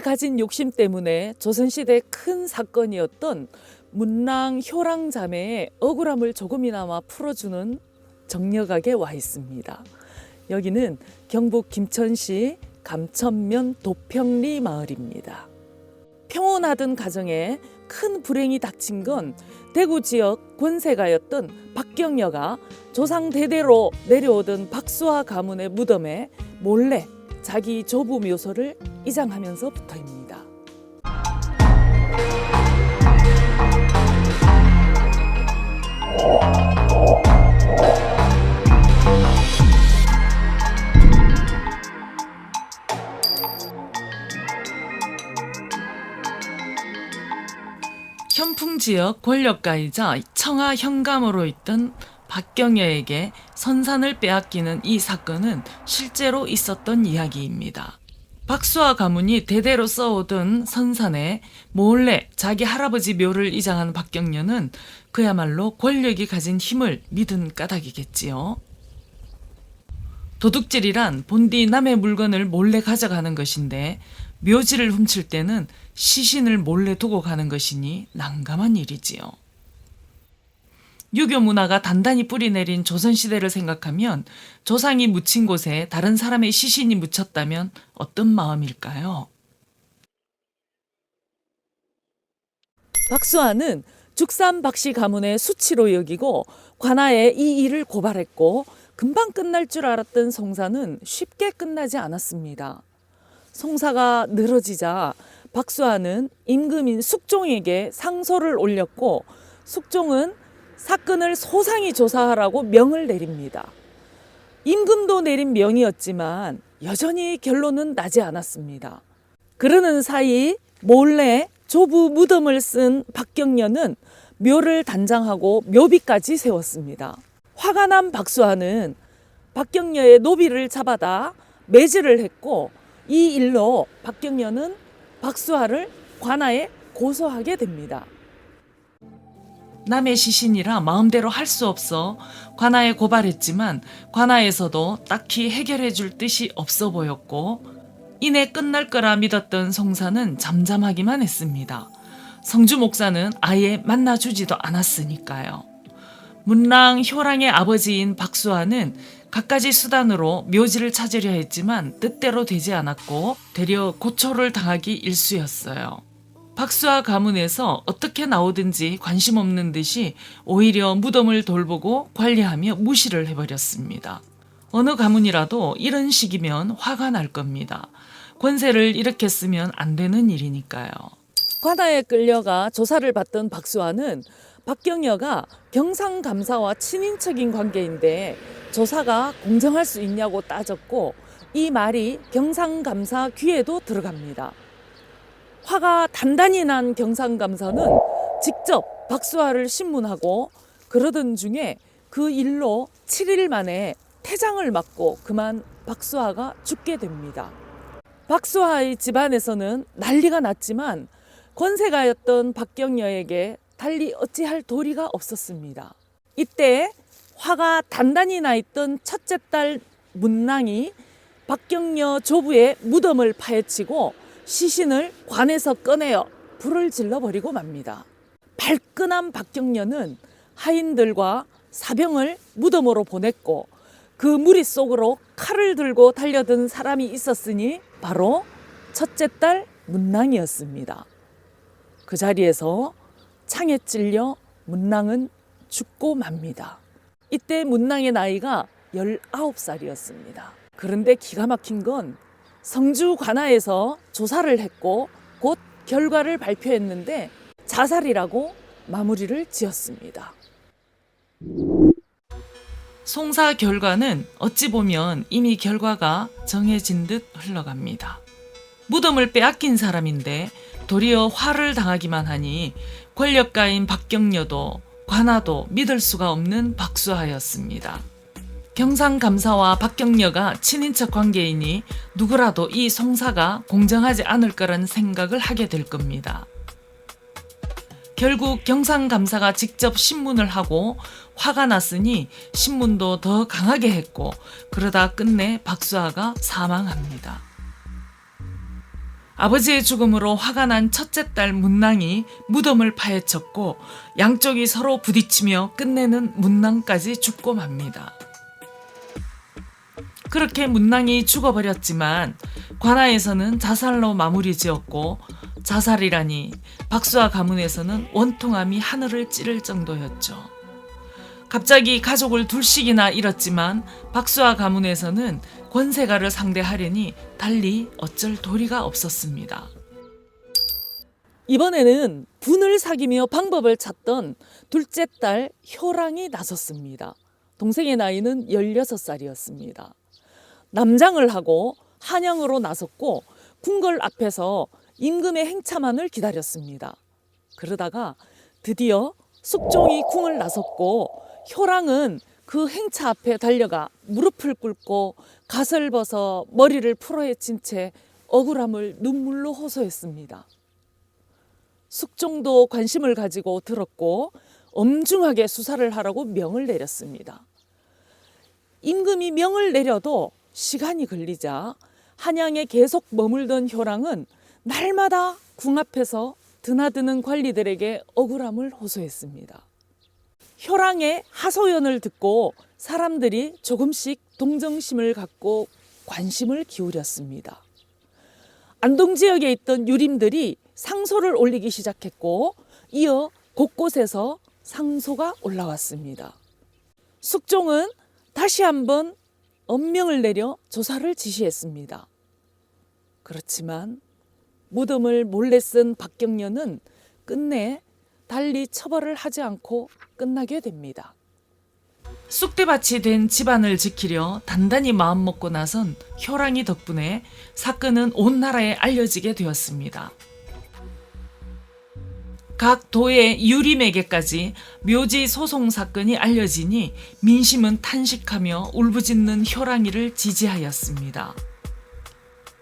가진 욕심 때문에 조선시대 큰 사건이었던 문랑 효랑 자매의 억울함을 조금이나마 풀어주는 정력각에 와 있습니다. 여기는 경북 김천시 감천면 도평리 마을입니다. 평온하던 가정에 큰 불행이 닥친 건 대구 지역 권세가였던 박경여가 조상 대대로 내려오던 박수화 가문의 무덤에 몰래 자기 조부 묘소를 이장하면서 부터입니다. 현풍 지역 권력가이자 청하 현감으로 있던 박경여에게 선산을 빼앗기는 이 사건은 실제로 있었던 이야기입니다. 박수아 가문이 대대로 써오던 선산에 몰래 자기 할아버지 묘를 이장한 박경여는 그야말로 권력이 가진 힘을 믿은 까닭이겠지요. 도둑질이란 본디 남의 물건을 몰래 가져가는 것인데 묘지를 훔칠 때는 시신을 몰래 두고 가는 것이니 난감한 일이지요. 유교 문화가 단단히 뿌리내린 조선시대를 생각하면 조상이 묻힌 곳에 다른 사람의 시신이 묻혔다면 어떤 마음일까요? 박수아는 죽산 박씨 가문의 수치로 여기고 관아에 이 일을 고발했고 금방 끝날 줄 알았던 송사는 쉽게 끝나지 않았습니다. 송사가 늘어지자 박수아는 임금인 숙종에게 상소를 올렸고 숙종은 사건을 소상히 조사하라고 명을 내립니다. 임금도 내린 명이었지만 여전히 결론은 나지 않았습니다. 그러는 사이 몰래 조부 무덤을 쓴 박경련은 묘를 단장하고 묘비까지 세웠습니다. 화가 난 박수아는 박경려의 노비를 잡아다 매질을 했고 이 일로 박경려는 박수아를 관아에 고소하게 됩니다. 남의 시신이라 마음대로 할 수 없어 관아에 고발했지만 관아에서도 딱히 해결해 줄 뜻이 없어 보였고 이내 끝날 거라 믿었던 송사는 잠잠하기만 했습니다. 성주 목사는 아예 만나주지도 않았으니까요. 문랑 효랑의 아버지인 박수아는 갖가지 수단으로 묘지를 찾으려 했지만 뜻대로 되지 않았고 되려 고초를 당하기 일쑤였어요. 박수아 가문에서 어떻게 나오든지 관심 없는 듯이 오히려 무덤을 돌보고 관리하며 무시를 해버렸습니다. 어느 가문이라도 이런 식이면 화가 날 겁니다. 권세를 일으켰으면 안 되는 일이니까요. 관아에 끌려가 조사를 받던 박수아는 박경여가 경상감사와 친인척인 관계인데 조사가 공정할 수 있냐고 따졌고 이 말이 경상감사 귀에도 들어갑니다. 화가 단단히 난 경상감사는 직접 박수아를 신문하고 그러던 중에 그 일로 7일 만에 태장을 맞고 그만 박수아가 죽게 됩니다. 박수아의 집안에서는 난리가 났지만 권세가였던 박경여에게 달리 어찌할 도리가 없었습니다. 이때 화가 단단히 나 있던 첫째 딸 문랑이 박경여 조부의 무덤을 파헤치고 시신을 관에서 꺼내어 불을 질러버리고 맙니다. 발끈한 박경여는 하인들과 사병을 무덤으로 보냈고 그 무리 속으로 칼을 들고 달려든 사람이 있었으니 바로 첫째 딸 문랑이었습니다. 그 자리에서 창에 찔려 문랑은 죽고 맙니다. 이때 문랑의 나이가 19살이었습니다. 그런데 기가 막힌 건 성주 관아에서 조사를 했고 곧 결과를 발표했는데 자살이라고 마무리를 지었습니다. 송사 결과는 어찌 보면 이미 결과가 정해진 듯 흘러갑니다. 무덤을 빼앗긴 사람인데 도리어 화를 당하기만 하니 권력가인 박경려도 관아도 믿을 수가 없는 박수하였습니다. 경상감사와 박경려가 친인척 관계이니 누구라도 이 송사가 공정하지 않을 거란 생각을 하게 될 겁니다. 결국 경상감사가 직접 신문을 하고 화가 났으니 신문도 더 강하게 했고 그러다 끝내 박수아가 사망합니다. 아버지의 죽음으로 화가 난 첫째 딸 문낭이 무덤을 파헤쳤고 양쪽이 서로 부딪히며 끝내는 문낭까지 죽고 맙니다. 그렇게 문낭이 죽어버렸지만 관아에서는 자살로 마무리 지었고 자살이라니 박수와 가문에서는 원통함이 하늘을 찌를 정도였죠. 갑자기 가족을 둘씩이나 잃었지만 박수와 가문에서는 권세가를 상대하려니 달리 어쩔 도리가 없었습니다. 이번에는 분을 사귀며 방법을 찾던 둘째 딸 효랑이 나섰습니다. 동생의 나이는 16살이었습니다. 남장을 하고 한양으로 나섰고 궁궐 앞에서 임금의 행차만을 기다렸습니다. 그러다가 드디어 숙종이 궁을 나섰고 효랑은 그 행차 앞에 달려가 무릎을 꿇고 갓을 벗어 머리를 풀어헤친 채 억울함을 눈물로 호소했습니다. 숙종도 관심을 가지고 들었고 엄중하게 수사를 하라고 명을 내렸습니다. 임금이 명을 내려도 시간이 걸리자 한양에 계속 머물던 효랑은 날마다 궁 앞에서 드나드는 관리들에게 억울함을 호소했습니다. 효랑의 하소연을 듣고 사람들이 조금씩 동정심을 갖고 관심을 기울였습니다. 안동 지역에 있던 유림들이 상소를 올리기 시작했고 이어 곳곳에서 상소가 올라왔습니다. 숙종은 다시 한번 엄명을 내려 조사를 지시했습니다. 그렇지만 무덤을 몰래 쓴 박경련은 끝내 달리 처벌을 하지 않고 끝나게 됩니다. 쑥대밭이 된 집안을 지키려 단단히 마음먹고 나선 효랑이 덕분에 사건은 온 나라에 알려지게 되었습니다. 각 도의 유림에게까지 묘지 소송 사건이 알려지니 민심은 탄식하며 울부짖는 효랑이를 지지하였습니다.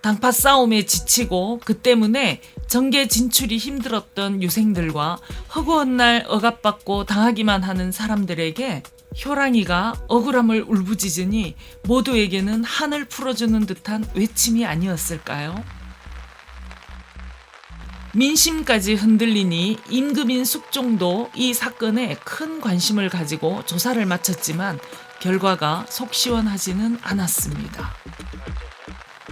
당파 싸움에 지치고 그 때문에 정계 진출이 힘들었던 유생들과 허구한 날 억압받고 당하기만 하는 사람들에게 효랑이가 억울함을 울부짖으니 모두에게는 한을 풀어주는 듯한 외침이 아니었을까요? 민심까지 흔들리니 임금인 숙종도 이 사건에 큰 관심을 가지고 조사를 마쳤지만 결과가 속 시원하지는 않았습니다.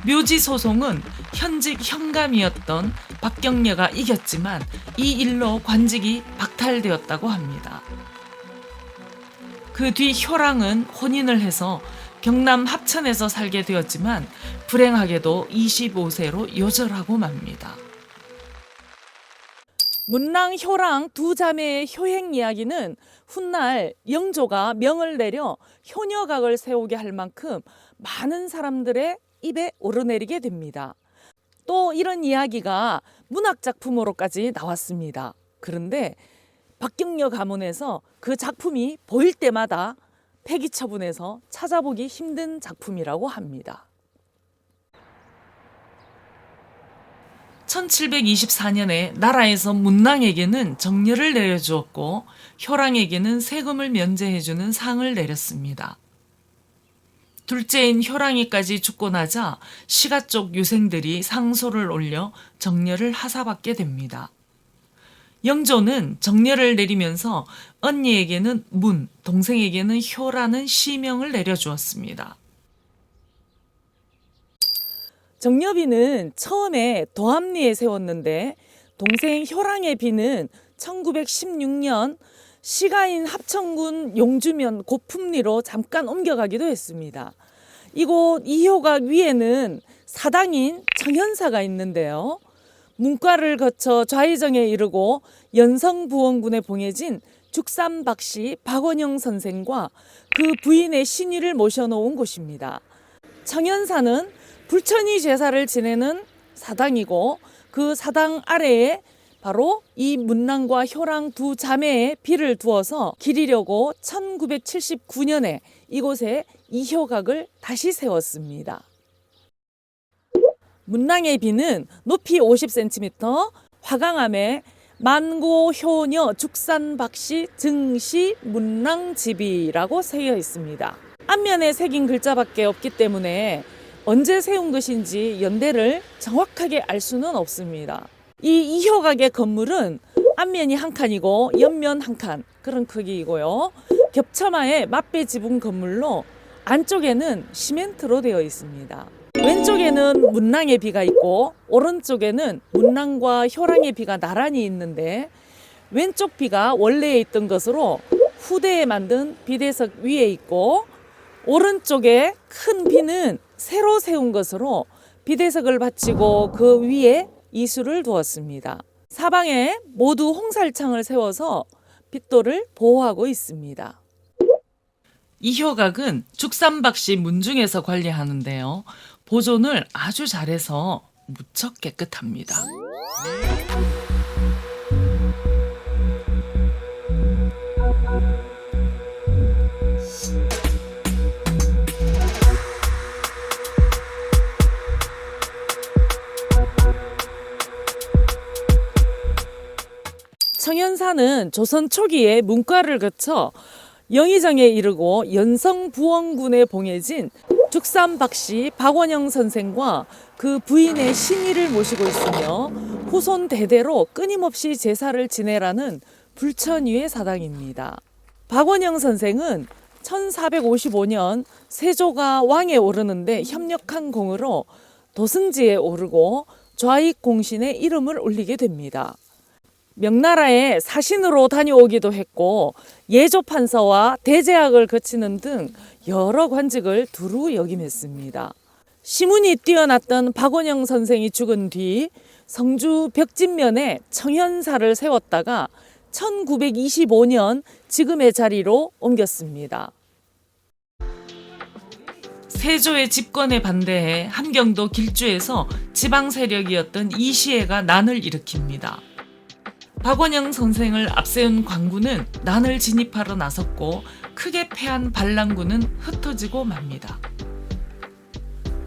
묘지 소송은 현직 현감이었던 박경려가 이겼지만 이 일로 관직이 박탈되었다고 합니다. 그 뒤 효랑은 혼인을 해서 경남 합천에서 살게 되었지만 불행하게도 25세로 요절하고 맙니다. 문랑, 효랑 두 자매의 효행 이야기는 훗날 영조가 명을 내려 효녀각을 세우게 할 만큼 많은 사람들의 입에 오르내리게 됩니다. 또 이런 이야기가 문학 작품으로까지 나왔습니다. 그런데 박경려 가문에서 그 작품이 보일 때마다 폐기 처분해서 찾아보기 힘든 작품이라고 합니다. 1724년에 나라에서 문낭에게는 정렬을 내려주었고 효랑에게는 세금을 면제해주는 상을 내렸습니다. 둘째인 효랑이까지 죽고 나자 시가 쪽 유생들이 상소를 올려 정렬을 하사받게 됩니다. 영조는 정렬을 내리면서 언니에게는 문, 동생에게는 효라는 시명을 내려주었습니다. 정여비는 처음에 도합리에 세웠는데 동생 효랑의 비는 1916년 시가인 합천군 용주면 고품리로 잠깐 옮겨가기도 했습니다. 이곳 이효각 위에는 사당인 정현사가 있는데요. 문과를 거쳐 좌의정에 이르고 연성부원군에 봉해진 죽삼박씨 박원영 선생과 그 부인의 신의를 모셔놓은 곳입니다. 청현사는 불천이 제사를 지내는 사당이고 그 사당 아래에 바로 이 문랑과 효랑 두 자매의 비를 두어서 기리려고 1979년에 이곳에 이효각을 다시 세웠습니다. 문랑의 비는 높이 50cm, 화강암에 만고 효녀 죽산박씨 증시 문랑집이라고 새겨 있습니다. 앞면에 새긴 글자밖에 없기 때문에 언제 세운 것인지 연대를 정확하게 알 수는 없습니다. 이 이효각의 건물은 앞면이 한 칸이고 옆면 한 칸 그런 크기이고요. 겹쳐마의 맞배 지붕 건물로 안쪽에는 시멘트로 되어 있습니다. 왼쪽에는 문랑의 비가 있고 오른쪽에는 문랑과 효랑의 비가 나란히 있는데 왼쪽 비가 원래에 있던 것으로 후대에 만든 비대석 위에 있고 오른쪽에 큰 비는 새로 세운 것으로 비대석을 받치고 그 위에 이수를 두었습니다. 사방에 모두 홍살창을 세워서 빗돌을 보호하고 있습니다. 이효각은 죽산박씨 문중에서 관리하는데요. 보존을 아주 잘해서 무척 깨끗합니다. 청현사는 조선 초기에 문과를 거쳐 영의정에 이르고 연성부원군에 봉해진 죽산박씨 박원영 선생과 그 부인의 신의를 모시고 있으며 후손 대대로 끊임없이 제사를 지내라는 불천위의 사당입니다. 박원영 선생은 1455년 세조가 왕에 오르는데 협력한 공으로 도승지에 오르고 좌익 공신에 이름을 올리게 됩니다. 명나라에 사신으로 다녀오기도 했고 예조 판서와 대제학을 거치는 등 여러 관직을 두루 역임했습니다. 시문이 뛰어났던 박원영 선생이 죽은 뒤 성주 벽진면에 청현사를 세웠다가 1925년 지금의 자리로 옮겼습니다. 세조의 집권에 반대해 함경도 길주에서 지방 세력이었던 이시애가 난을 일으킵니다. 박원영 선생을 앞세운 광군은 난을 진입하러 나섰고 크게 패한 반란군은 흩어지고 맙니다.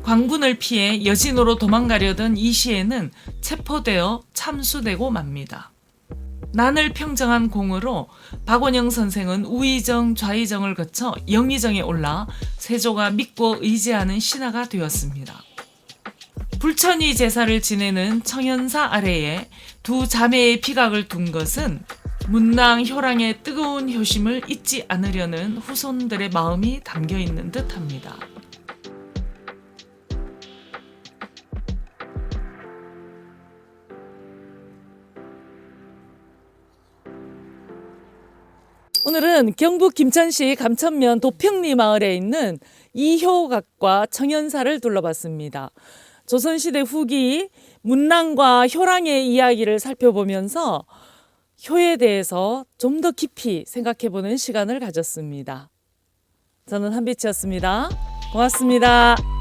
광군을 피해 여진으로 도망가려던 이시에는 체포되어 참수되고 맙니다. 난을 평정한 공으로 박원영 선생은 우의정, 좌의정을 거쳐 영의정에 올라 세조가 믿고 의지하는 신하가 되었습니다. 불천이 제사를 지내는 청현사 아래에 두 자매의 피각을 둔 것은 문랑 효랑의 뜨거운 효심을 잊지 않으려는 후손들의 마음이 담겨 있는 듯합니다. 오늘은 경북 김천시 감천면 도평리 마을에 있는 이효각과 청현사를 둘러봤습니다. 조선시대 후기 문랑과 효랑의 이야기를 살펴보면서 효에 대해서 좀 더 깊이 생각해보는 시간을 가졌습니다. 저는 한빛이었습니다. 고맙습니다.